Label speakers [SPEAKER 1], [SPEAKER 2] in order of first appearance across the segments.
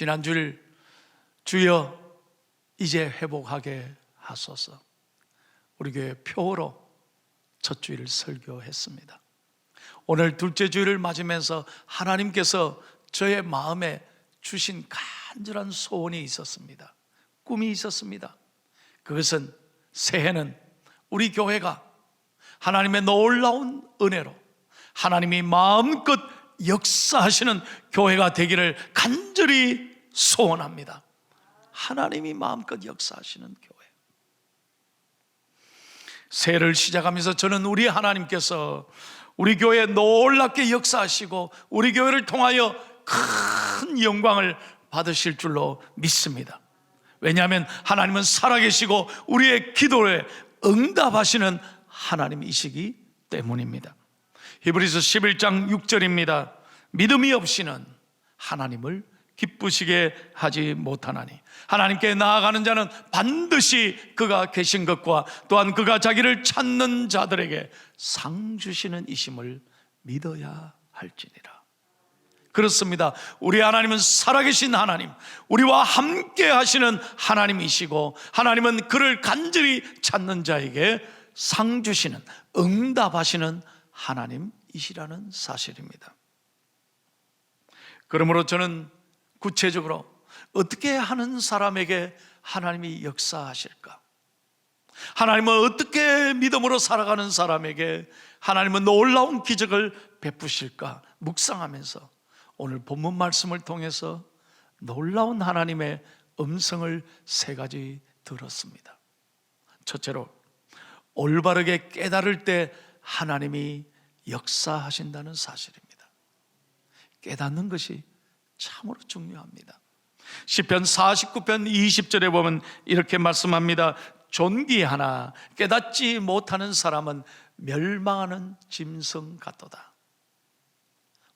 [SPEAKER 1] 지난주일 주여 이제 회복하게 하소서. 우리 교회 표어로 첫 주일 설교했습니다. 오늘 둘째 주일을 맞으면서 하나님께서 저의 마음에 주신 간절한 소원이 있었습니다. 꿈이 있었습니다. 그것은 새해는 우리 교회가 하나님의 놀라운 은혜로 하나님이 마음껏 역사하시는 교회가 되기를 간절히 소원합니다. 하나님이 마음껏 역사하시는 교회. 새해를 시작하면서 저는 우리 하나님께서 우리 교회에 놀랍게 역사하시고 우리 교회를 통하여 큰 영광을 받으실 줄로 믿습니다. 왜냐하면 하나님은 살아계시고 우리의 기도에 응답하시는 하나님이시기 때문입니다. 히브리서 11장 6절입니다. 믿음이 없이는 하나님을 기쁘시게 하지 못하나니 하나님께 나아가는 자는 반드시 그가 계신 것과 또한 그가 자기를 찾는 자들에게 상 주시는 이심을 믿어야 할지니라. 그렇습니다. 우리 하나님은 살아계신 하나님, 우리와 함께 하시는 하나님이시고, 하나님은 그를 간절히 찾는 자에게 상 주시는, 응답하시는 하나님이시라는 사실입니다. 그러므로 저는 구체적으로 어떻게 하는 사람에게 하나님이 역사하실까? 하나님은 어떻게 믿음으로 살아가는 사람에게 하나님은 놀라운 기적을 베푸실까? 묵상하면서 오늘 본문 말씀을 통해서 놀라운 하나님의 음성을 세 가지 들었습니다. 첫째로, 올바르게 깨달을 때 하나님이 역사하신다는 사실입니다. 깨닫는 것이 참으로 중요합니다. 시편 49편 20절에 보면 이렇게 말씀합니다. 존귀하나 깨닫지 못하는 사람은 멸망하는 짐승 같도다.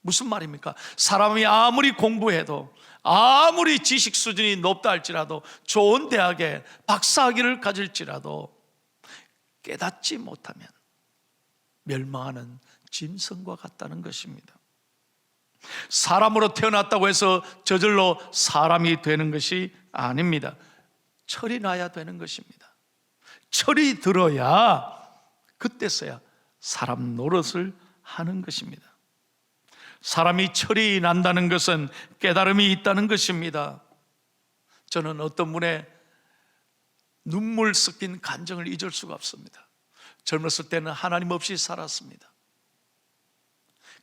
[SPEAKER 1] 무슨 말입니까? 사람이 아무리 공부해도 아무리 지식 수준이 높다 할지라도 좋은 대학에 박사학위를 가질지라도 깨닫지 못하면 멸망하는 짐승과 같다는 것입니다. 사람으로 태어났다고 해서 저절로 사람이 되는 것이 아닙니다. 철이 나야 되는 것입니다. 철이 들어야 그때서야 사람 노릇을 하는 것입니다. 사람이 철이 난다는 것은 깨달음이 있다는 것입니다. 저는 어떤 분의 눈물 섞인 감정을 잊을 수가 없습니다. 젊었을 때는 하나님 없이 살았습니다.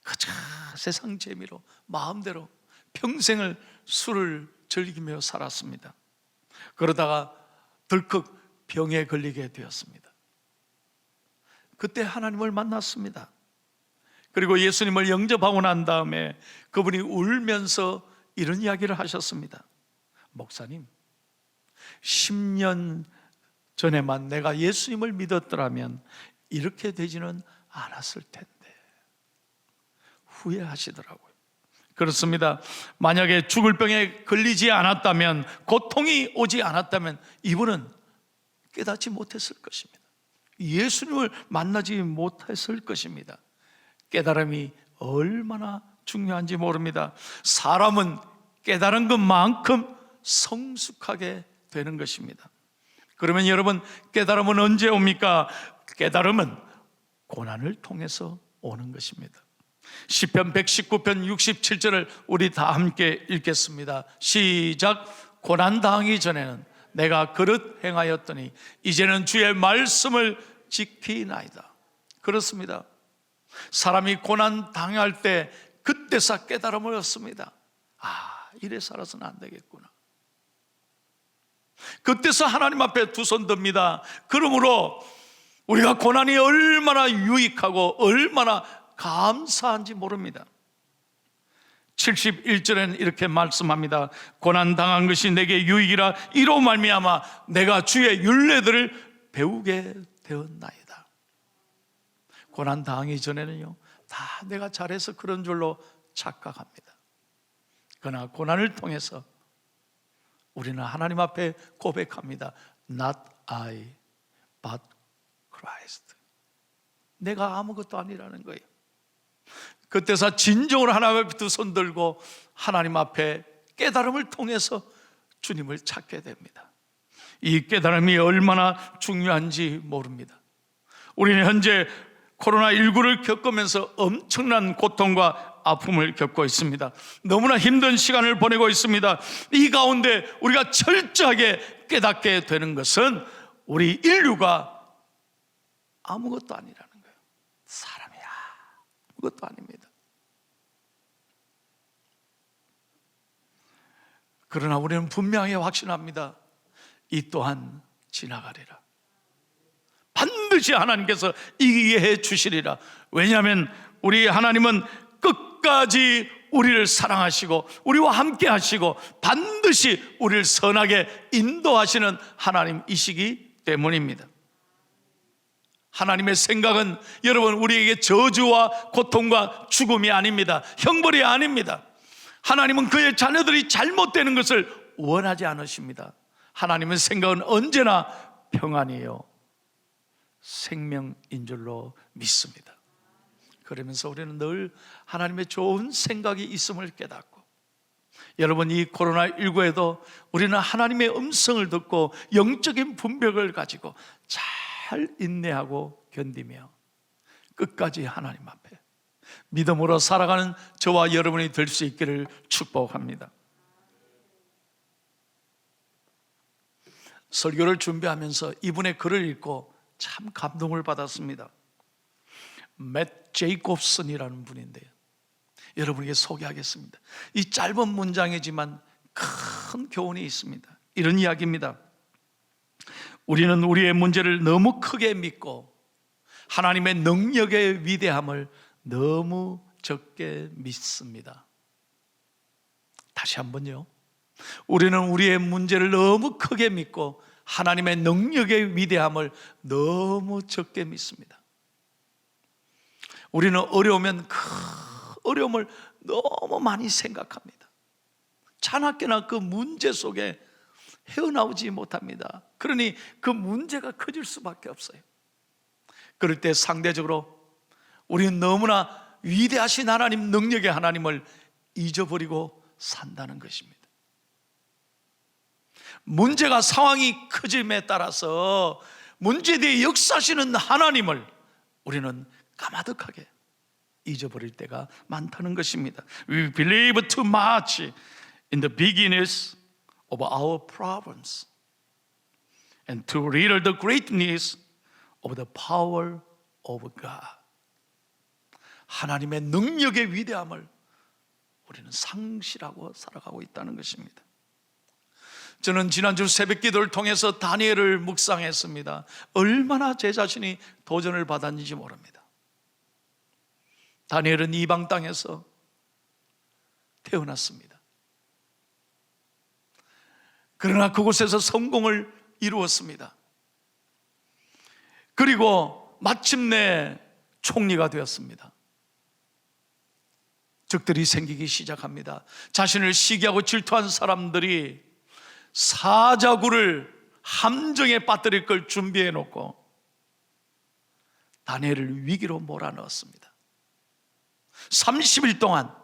[SPEAKER 1] 그저 세상 재미로 마음대로 평생을 술을 즐기며 살았습니다. 그러다가 덜컥 병에 걸리게 되었습니다. 그때 하나님을 만났습니다. 그리고 예수님을 영접하고 난 다음에 그분이 울면서 이런 이야기를 하셨습니다. 목사님, 10년 전에만 내가 예수님을 믿었더라면 이렇게 되지는 않았을 텐데. 후회하시더라고요. 그렇습니다. 만약에 죽을 병에 걸리지 않았다면, 고통이 오지 않았다면, 이분은 깨닫지 못했을 것입니다. 예수님을 만나지 못했을 것입니다. 깨달음이 얼마나 중요한지 모릅니다. 사람은 깨달은 것만큼 성숙하게 되는 것입니다. 그러면 여러분, 깨달음은 언제 옵니까? 깨달음은 고난을 통해서 오는 것입니다. 시편 119편 67절을 우리 다 함께 읽겠습니다. 시작. 고난 당하기 전에는 내가 그릇 행하였더니 이제는 주의 말씀을 지키나이다. 그렇습니다. 사람이 고난 당할 때 그때서 깨달음을 얻습니다. 아, 이래 살아서는 안 되겠구나. 그때서 하나님 앞에 두 손 듭니다. 그러므로 우리가 고난이 얼마나 유익하고 얼마나 감사한지 모릅니다. 71절에는 이렇게 말씀합니다. 고난 당한 것이 내게 유익이라 이로 말미암아 내가 주의 윤례들을 배우게 되었나이다. 고난 당하기 전에는요. 다 내가 잘해서 그런 줄로 착각합니다. 그러나 고난을 통해서 우리는 하나님 앞에 고백합니다. Not I, but Christ. 내가 아무것도 아니라는 거예요. 그때서 진정으로 하나님 앞에 두 손 들고 하나님 앞에 깨달음을 통해서 주님을 찾게 됩니다. 이 깨달음이 얼마나 중요한지 모릅니다. 우리는 현재 코로나19를 겪으면서 엄청난 고통과 아픔을 겪고 있습니다. 너무나 힘든 시간을 보내고 있습니다. 이 가운데 우리가 철저하게 깨닫게 되는 것은 우리 인류가 아무것도 아니라는. 아무것도 아닙니다. 그러나 우리는 분명히 확신합니다. 이 또한 지나가리라. 반드시 하나님께서 이기게 해 주시리라. 왜냐하면 우리 하나님은 끝까지 우리를 사랑하시고 우리와 함께 하시고 반드시 우리를 선하게 인도하시는 하나님이시기 때문입니다. 하나님의 생각은 여러분 우리에게 저주와 고통과 죽음이 아닙니다. 형벌이 아닙니다. 하나님은 그의 자녀들이 잘못되는 것을 원하지 않으십니다. 하나님의 생각은 언제나 평안이에요. 생명인 줄로 믿습니다. 그러면서 우리는 늘 하나님의 좋은 생각이 있음을 깨닫고 여러분 이 코로나19에도 우리는 하나님의 음성을 듣고 영적인 분별을 가지고 잘 인내하고 견디며 끝까지 하나님 앞에 믿음으로 살아가는 저와 여러분이 될 수 있기를 축복합니다. 설교를 준비하면서 이분의 글을 읽고 참 감동을 받았습니다. 맷 제이콥슨이라는 분인데요. 여러분에게 소개하겠습니다. 이 짧은 문장이지만 큰 교훈이 있습니다. 이런 이야기입니다. 우리는 우리의 문제를 너무 크게 믿고 하나님의 능력의 위대함을 너무 적게 믿습니다. 다시 한번요. 우리는 우리의 문제를 너무 크게 믿고 하나님의 능력의 위대함을 너무 적게 믿습니다. 우리는 어려우면 그 어려움을 너무 많이 생각합니다. 자나깨나 그 문제 속에 헤어나오지 못합니다. 그러니 그 문제가 커질 수밖에 없어요. 그럴 때 상대적으로 우리는 너무나 위대하신 하나님 능력의 하나님을 잊어버리고 산다는 것입니다. 문제가 상황이 커짐에 따라서 문제에 대해 역사하시는 하나님을 우리는 까마득하게 잊어버릴 때가 많다는 것입니다. We believe too much in the bigness of our problems and too little the greatness of the power of God. 하나님의 능력의 위대함을 우리는 상실하고 살아가고 있다는 것입니다. 저는 지난주 새벽 기도를 통해서 다니엘을 묵상했습니다. 얼마나 제 자신이 도전을 받았는지 모릅니다. 다니엘은 이방 땅에서 태어났습니다. 그러나 그곳에서 성공을 이루었습니다. 그리고 마침내 총리가 되었습니다. 적들이 생기기 시작합니다. 자신을 시기하고 질투한 사람들이 사자구를 함정에 빠뜨릴 걸 준비해 놓고 다니엘을 위기로 몰아넣었습니다. 30일 동안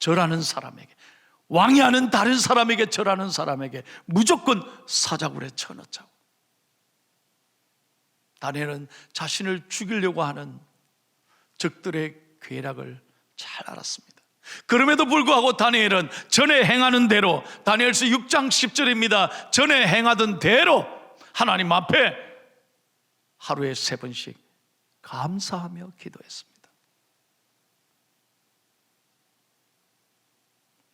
[SPEAKER 1] 절하는 사람에게 왕이 하는 다른 사람에게 절하는 사람에게 무조건 사자굴에 쳐넣자고. 다니엘은 자신을 죽이려고 하는 적들의 괴락을 잘 알았습니다. 그럼에도 불구하고 다니엘은 전에 행하는 대로 다니엘서 6장 10절입니다. 전에 행하던 대로 하나님 앞에 하루에 세 번씩 감사하며 기도했습니다.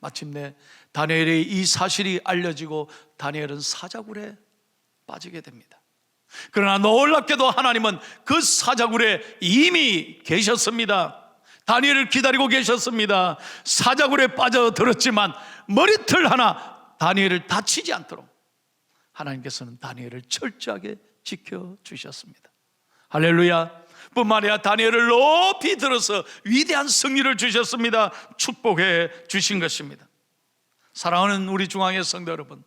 [SPEAKER 1] 마침내 다니엘의 이 사실이 알려지고 다니엘은 사자굴에 빠지게 됩니다. 그러나 놀랍게도 하나님은 그 사자굴에 이미 계셨습니다. 다니엘을 기다리고 계셨습니다. 사자굴에 빠져들었지만 머리털 하나 다니엘을 다치지 않도록 하나님께서는 다니엘을 철저하게 지켜주셨습니다. 할렐루야. 뿐만 아니라 다니엘을 높이 들어서 위대한 승리를 주셨습니다. 축복해 주신 것입니다. 사랑하는 우리 중앙의 성도 여러분.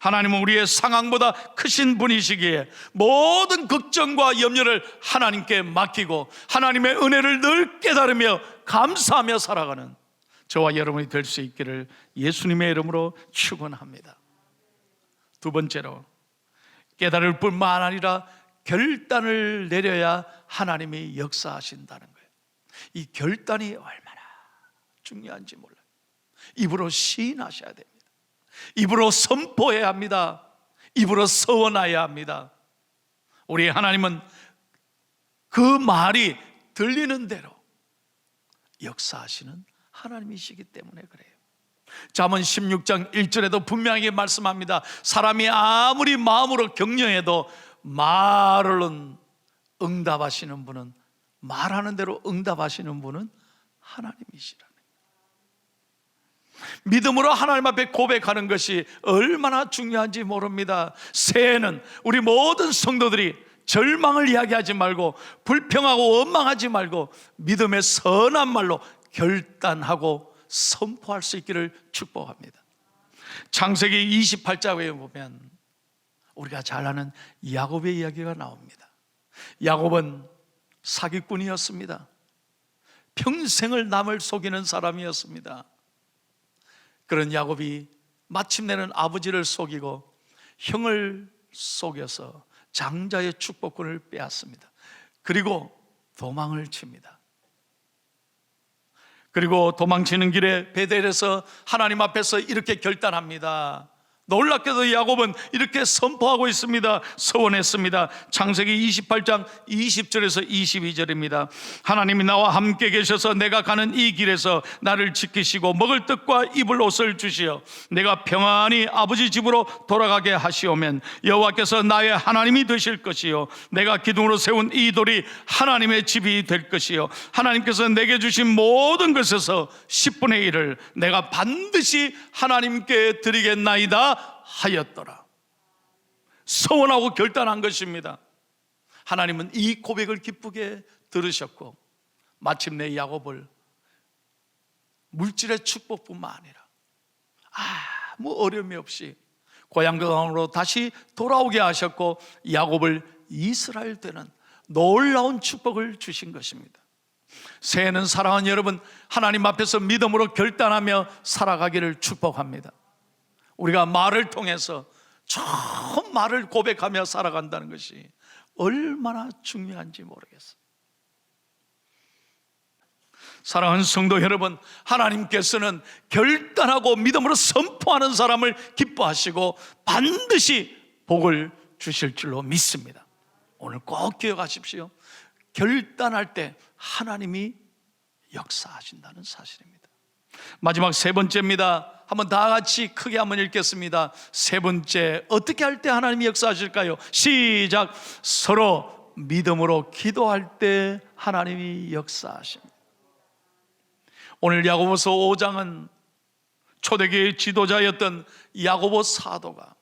[SPEAKER 1] 하나님은 우리의 상황보다 크신 분이시기에 모든 걱정과 염려를 하나님께 맡기고 하나님의 은혜를 늘 깨달으며 감사하며 살아가는 저와 여러분이 될 수 있기를 예수님의 이름으로 축원합니다. 두 번째로 깨달을 뿐만 아니라 결단을 내려야 하나님이 역사하신다는 거예요. 이 결단이 얼마나 중요한지 몰라요. 입으로 시인하셔야 됩니다. 입으로 선포해야 합니다. 입으로 서원하여야 합니다. 우리 하나님은 그 말이 들리는 대로 역사하시는 하나님이시기 때문에 그래요. 잠언 16장 1절에도 분명하게 말씀합니다. 사람이 아무리 마음으로 격려해도 말은 응답하시는 분은 말하는 대로 응답하시는 분은 하나님이시라는 믿음으로 하나님 앞에 고백하는 것이 얼마나 중요한지 모릅니다. 새해는 우리 모든 성도들이 절망을 이야기하지 말고 불평하고 원망하지 말고 믿음의 선한 말로 결단하고 선포할 수 있기를 축복합니다. 창세기 28장에 보면 우리가 잘 아는 야곱의 이야기가 나옵니다. 야곱은 사기꾼이었습니다. 평생을 남을 속이는 사람이었습니다. 그런 야곱이 마침내는 아버지를 속이고 형을 속여서 장자의 축복권을 빼앗습니다. 그리고 도망을 칩니다. 그리고 도망치는 길에 베델에서 하나님 앞에서 이렇게 결단합니다. 놀랍게도 야곱은 이렇게 선포하고 있습니다. 서원했습니다. 창세기 28장 20절에서 22절입니다. 하나님이 나와 함께 계셔서 내가 가는 이 길에서 나를 지키시고 먹을 떡과 입을 옷을 주시어 내가 평안히 아버지 집으로 돌아가게 하시오면 여호와께서 나의 하나님이 되실 것이요 내가 기둥으로 세운 이 돌이 하나님의 집이 될 것이요 하나님께서 내게 주신 모든 것에서 10분의 1을 내가 반드시 하나님께 드리겠나이다 하였더라. 서원하고 결단한 것입니다. 하나님은 이 고백을 기쁘게 들으셨고 마침내 야곱을 물질의 축복뿐만 아니라 아무 어려움이 없이 고향강으로 다시 돌아오게 하셨고 야곱을 이스라엘 되는 놀라운 축복을 주신 것입니다. 새해는 사랑하는 여러분 하나님 앞에서 믿음으로 결단하며 살아가기를 축복합니다. 우리가 말을 통해서 처음 말을 고백하며 살아간다는 것이 얼마나 중요한지 모르겠어요. 사랑하는 성도 여러분, 하나님께서는 결단하고 믿음으로 선포하는 사람을 기뻐하시고 반드시 복을 주실 줄로 믿습니다. 오늘 꼭 기억하십시오. 결단할 때 하나님이 역사하신다는 사실입니다. 마지막 세 번째입니다. 한번 다 같이 크게 한번 읽겠습니다. 세 번째, 어떻게 할 때 하나님이 역사하실까요? 시작. 서로 믿음으로 기도할 때 하나님이 역사하십니다. 오늘 야고보서 5장은 초대교의 지도자였던 야고보 사도가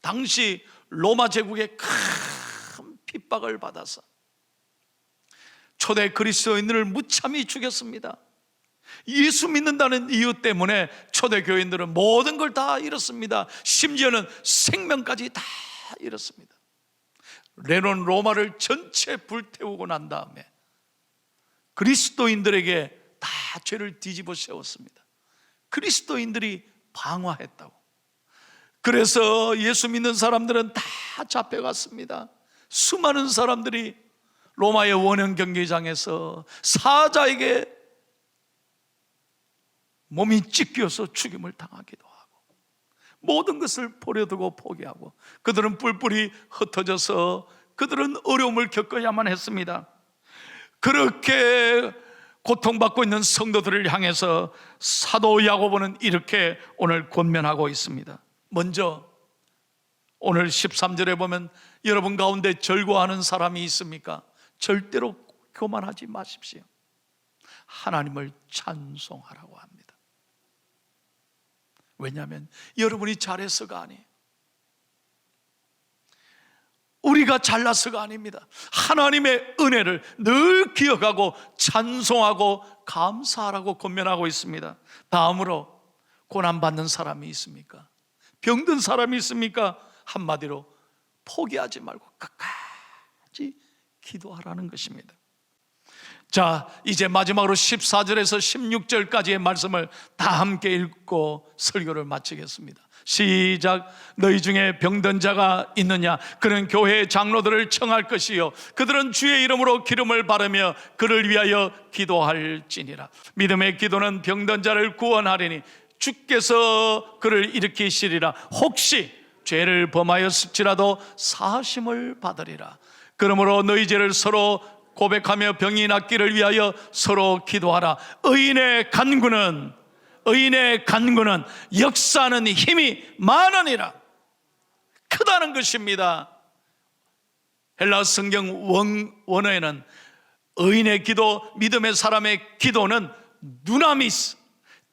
[SPEAKER 1] 당시 로마 제국의 큰 핍박을 받아서 초대 그리스도인들을 무참히 죽였습니다. 예수 믿는다는 이유 때문에 초대 교인들은 모든 걸 다 잃었습니다. 심지어는 생명까지 다 잃었습니다. 레논 로마를 전체 불태우고 난 다음에 그리스도인들에게 다 죄를 뒤집어 세웠습니다. 그리스도인들이 방화했다고. 그래서 예수 믿는 사람들은 다 잡혀갔습니다. 수많은 사람들이 로마의 원형 경기장에서 사자에게 몸이 찢겨서 죽임을 당하기도 하고 모든 것을 버려두고 포기하고 그들은 뿔뿔이 흩어져서 그들은 어려움을 겪어야만 했습니다. 그렇게 고통받고 있는 성도들을 향해서 사도 야고보는 이렇게 오늘 권면하고 있습니다. 먼저 오늘 13절에 보면 여러분 가운데 절고하는 사람이 있습니까? 절대로 교만하지 마십시오. 하나님을 찬송하라고 합니다. 왜냐하면 여러분이 잘해서가 아니에요. 우리가 잘나서가 아닙니다. 하나님의 은혜를 늘 기억하고 찬송하고 감사하라고 권면하고 있습니다. 다음으로 고난받는 사람이 있습니까? 병든 사람이 있습니까? 한마디로 포기하지 말고 끝까지 기도하라는 것입니다. 자, 이제 마지막으로 14절에서 16절까지의 말씀을 다 함께 읽고 설교를 마치겠습니다. 시작. 너희 중에 병든 자가 있느냐? 그는 교회 장로들을 청할 것이요. 그들은 주의 이름으로 기름을 바르며 그를 위하여 기도할지니라. 믿음의 기도는 병든 자를 구원하리니 주께서 그를 일으키시리라. 혹시 죄를 범하였을지라도 사심을 받으리라. 그러므로 너희 죄를 서로 고백하며 병이 낫기를 위하여 서로 기도하라. 의인의 간구는 의인의 간구는 역사하는 힘이 많으니라. 크다는 것입니다. 헬라 성경 원, 원어에는 의인의 기도, 믿음의 사람의 기도는 누나미스,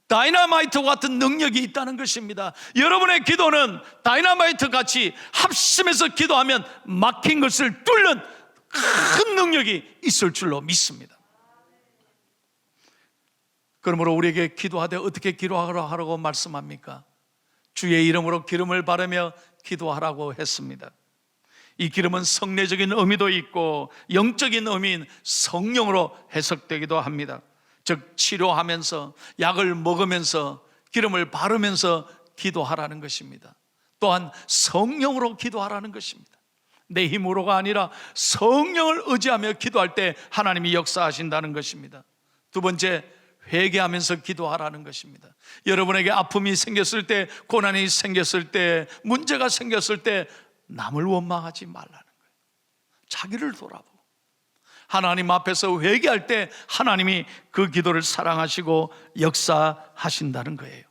[SPEAKER 1] 다이나마이트 같은 능력이 있다는 것입니다. 여러분의 기도는 다이나마이트 같이 합심해서 기도하면 막힌 것을 뚫는 큰 능력이 있을 줄로 믿습니다. 그러므로 우리에게 기도하되 어떻게 기도하라고 말씀합니까? 주의 이름으로 기름을 바르며 기도하라고 했습니다. 이 기름은 성례적인 의미도 있고 영적인 의미인 성령으로 해석되기도 합니다. 즉 치료하면서 약을 먹으면서 기름을 바르면서 기도하라는 것입니다. 또한 성령으로 기도하라는 것입니다. 내 힘으로가 아니라 성령을 의지하며 기도할 때 하나님이 역사하신다는 것입니다. 두 번째 회개하면서 기도하라는 것입니다. 여러분에게 아픔이 생겼을 때, 고난이 생겼을 때, 문제가 생겼을 때 남을 원망하지 말라는 거예요. 자기를 돌아보고 하나님 앞에서 회개할 때 하나님이 그 기도를 사랑하시고 역사하신다는 거예요.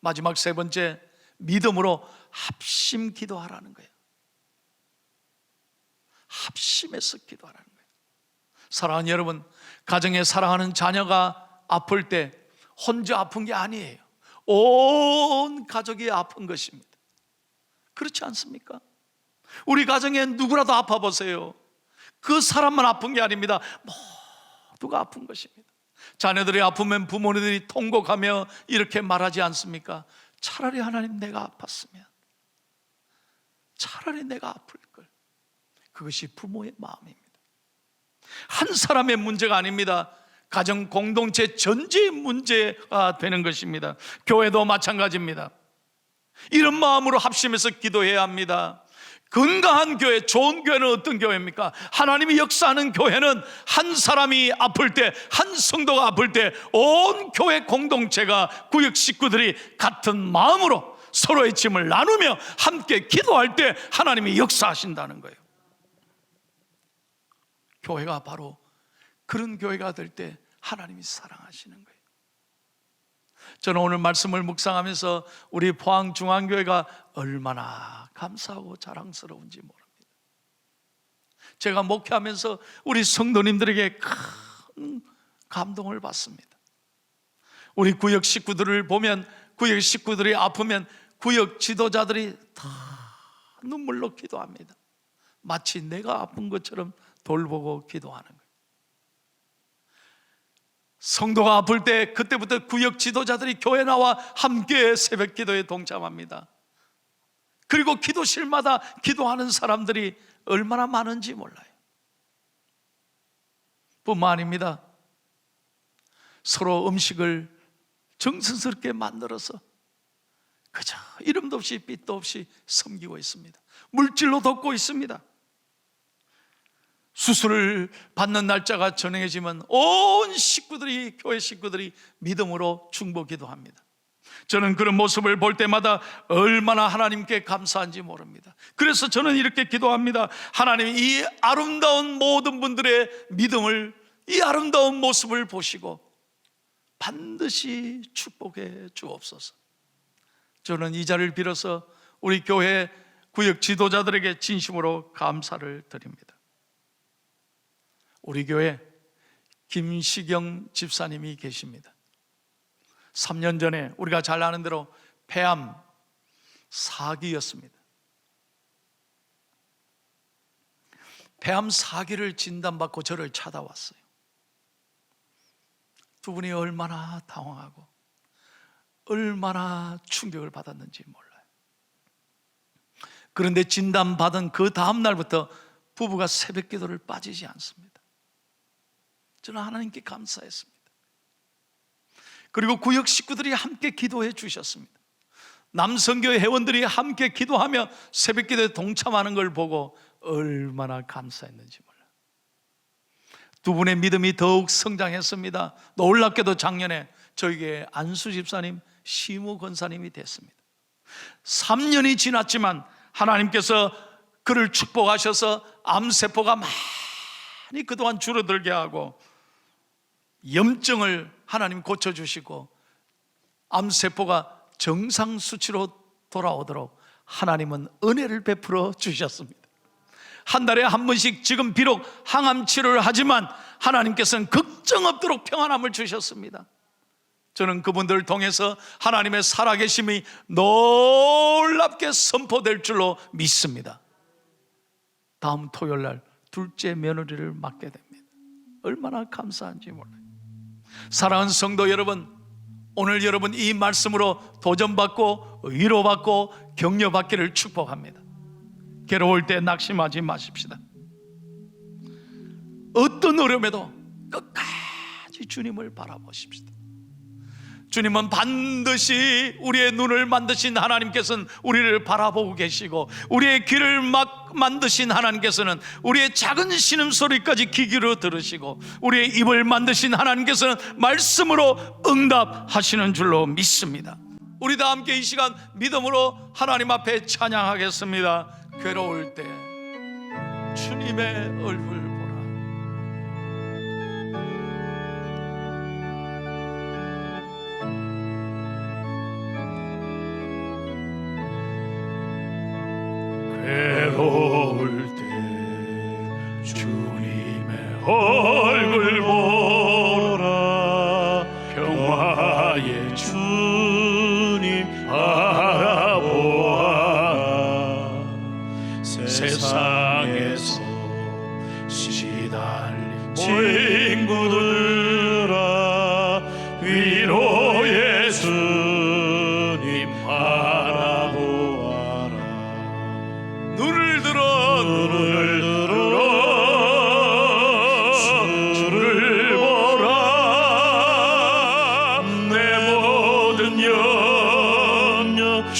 [SPEAKER 1] 마지막 세 번째 믿음으로 합심 기도하라는 거예요. 합심해서 기도하라는 거예요. 사랑하는 여러분, 가정에 사랑하는 자녀가 아플 때 혼자 아픈 게 아니에요. 온 가족이 아픈 것입니다. 그렇지 않습니까? 우리 가정에 누구라도 아파 보세요. 그 사람만 아픈 게 아닙니다. 모두가 아픈 것입니다. 자녀들이 아프면 부모님들이 통곡하며 이렇게 말하지 않습니까? 차라리 하나님 내가 아팠으면 차라리 내가 아플 걸. 그것이 부모의 마음입니다. 한 사람의 문제가 아닙니다. 가정 공동체 전체의 문제가 되는 것입니다. 교회도 마찬가지입니다. 이런 마음으로 합심해서 기도해야 합니다. 건강한 교회, 좋은 교회는 어떤 교회입니까? 하나님이 역사하는 교회는 한 사람이 아플 때, 한 성도가 아플 때, 온 교회 공동체가 구역 식구들이 같은 마음으로 서로의 짐을 나누며 함께 기도할 때 하나님이 역사하신다는 거예요. 교회가 바로 그런 교회가 될 때 하나님이 사랑하시는 거예요. 저는 오늘 말씀을 묵상하면서 우리 포항중앙교회가 얼마나 감사하고 자랑스러운지 모릅니다. 제가 목회하면서 우리 성도님들에게 큰 감동을 받습니다. 우리 구역 식구들을 보면 구역 식구들이 아프면 구역 지도자들이 다 눈물로 기도합니다. 마치 내가 아픈 것처럼 돌보고 기도하는 거예요. 성도가 아플 때 그때부터 구역 지도자들이 교회 나와 함께 새벽 기도에 동참합니다. 그리고 기도실마다 기도하는 사람들이 얼마나 많은지 몰라요. 뿐만 아닙니다. 서로 음식을 정성스럽게 만들어서 그저 이름도 없이 빛도 없이 섬기고 있습니다. 물질로 돕고 있습니다. 수술을 받는 날짜가 전해지면 온 식구들이 교회 식구들이 믿음으로 충보 기도합니다. 저는 그런 모습을 볼 때마다 얼마나 하나님께 감사한지 모릅니다. 그래서 저는 이렇게 기도합니다. 하나님 이 아름다운 모든 분들의 믿음을 이 아름다운 모습을 보시고 반드시 축복해 주옵소서. 저는 이 자리를 빌어서 우리 교회 구역 지도자들에게 진심으로 감사를 드립니다. 우리 교회 김시경 집사님이 계십니다. 3년 전에 우리가 잘 아는 대로 폐암 사기였습니다. 폐암 사기를 진단받고 저를 찾아왔어요. 두 분이 얼마나 당황하고 얼마나 충격을 받았는지 몰라요. 그런데 진단받은 그 다음 날부터 부부가 새벽 기도를 빠지지 않습니다. 저는 하나님께 감사했습니다. 그리고 구역 식구들이 함께 기도해 주셨습니다. 남성교회 회원들이 함께 기도하며 새벽 기도에 동참하는 걸 보고 얼마나 감사했는지 몰라요. 두 분의 믿음이 더욱 성장했습니다. 놀랍게도 작년에 저에게 안수 집사님, 시무 권사님이 됐습니다. 3년이 지났지만 하나님께서 그를 축복하셔서 암세포가 많이 그동안 줄어들게 하고 염증을 하나님 고쳐주시고 암세포가 정상 수치로 돌아오도록 하나님은 은혜를 베풀어 주셨습니다. 한 달에 한 번씩 지금 비록 항암 치료를 하지만 하나님께서는 걱정 없도록 평안함을 주셨습니다. 저는 그분들을 통해서 하나님의 살아계심이 놀랍게 선포될 줄로 믿습니다. 다음 토요일 날 둘째 며느리를 맡게 됩니다. 얼마나 감사한지 몰라요. 사랑하는 성도 여러분, 오늘 여러분 이 말씀으로 도전받고 위로받고 격려받기를 축복합니다. 괴로울 때 낙심하지 마십시다. 어떤 어려움에도 끝까지 주님을 바라보십시다. 주님은 반드시 우리의 눈을 만드신 하나님께서는 우리를 바라보고 계시고 우리의 귀를 막 만드신 하나님께서는 우리의 작은 신음소리까지 귀 기울여 들으시고 우리의 입을 만드신 하나님께서는 말씀으로 응답하시는 줄로 믿습니다. 우리 다 함께 이 시간 믿음으로 하나님 앞에 찬양하겠습니다. 괴로울 때 주님의 얼굴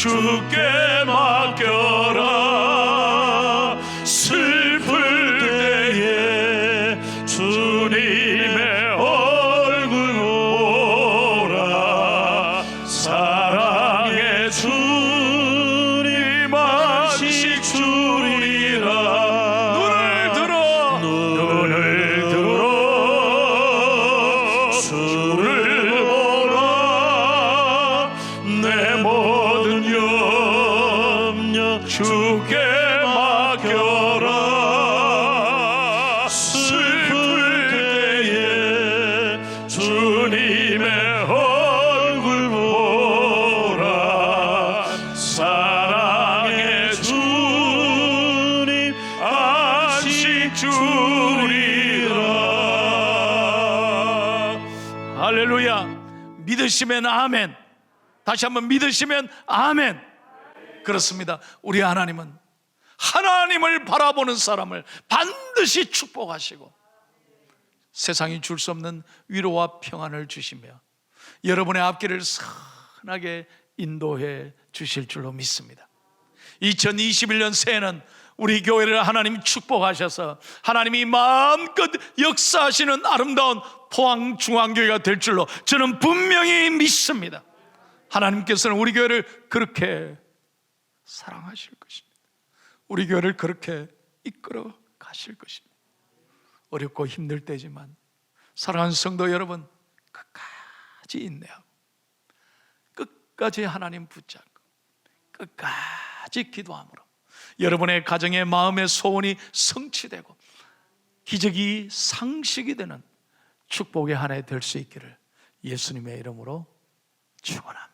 [SPEAKER 1] 주께 맡겨 믿으시면 아멘. 다시 한번 믿으시면 아멘. 그렇습니다. 우리 하나님은 하나님을 바라보는 사람을 반드시 축복하시고 세상이 줄 수 없는 위로와 평안을 주시며 여러분의 앞길을 선하게 인도해 주실 줄로 믿습니다. 2021년 새해는 우리 교회를 하나님 축복하셔서 하나님이 마음껏 역사하시는 아름다운 포항 중앙교회가 될 줄로 저는 분명히 믿습니다. 하나님께서는 우리 교회를 그렇게 사랑하실 것입니다. 우리 교회를 그렇게 이끌어 가실 것입니다. 어렵고 힘들 때지만 사랑하는 성도 여러분 끝까지 인내하고 끝까지 하나님 붙잡고 끝까지 기도함으로 여러분의 가정의 마음의 소원이 성취되고 기적이 상식이 되는 축복의 한 해 될 수 있기를 예수님의 이름으로 축원합니다.